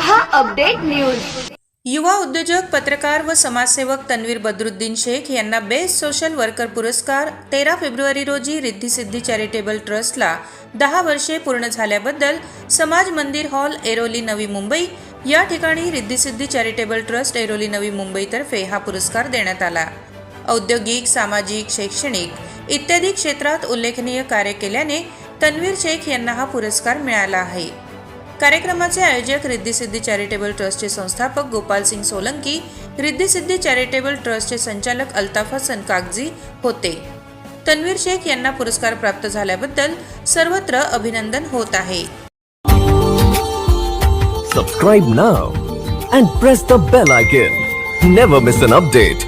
हा update news. युवा उद्योजक पत्रकार व समाजसेवक तन्वीर बदरुद्दीन शेख यांना बेस्ट सोशल वर्कर पुरस्कार तेरा फेब्रुवारी रोजी रिद्धिसिद्धी चॅरिटेबल ट्रस्टला दहा वर्षे पूर्ण झाल्याबद्दल समाज मंदिर हॉल एरोली नवी मुंबई या ठिकाणी रिद्धिसिद्धी चॅरिटेबल ट्रस्ट एरोली नवी मुंबईतर्फे हा पुरस्कार देण्यात आला. औद्योगिक सामाजिक शैक्षणिक इत्यादी क्षेत्रात उल्लेखनीय कार्य केल्याने तन्वीर शेख यांना हा पुरस्कार मिळाला आहे. कार्यक्रमाचे आयोजक रिद्धी सिद्धी चॅरिटेबल ट्रस्टचे संस्थापक गोपाल सिंग सोलंकी रिद्धीसिद्धी चॅरिटेबल ट्रस्टचे संचालक अल्ताफ हसन कागजी होते. तन्वीर शेख यांना पुरस्कार प्राप्त झाल्याबद्दल सर्वत्र अभिनंदन होत आहे. Subscribe now and press the bell icon never miss an update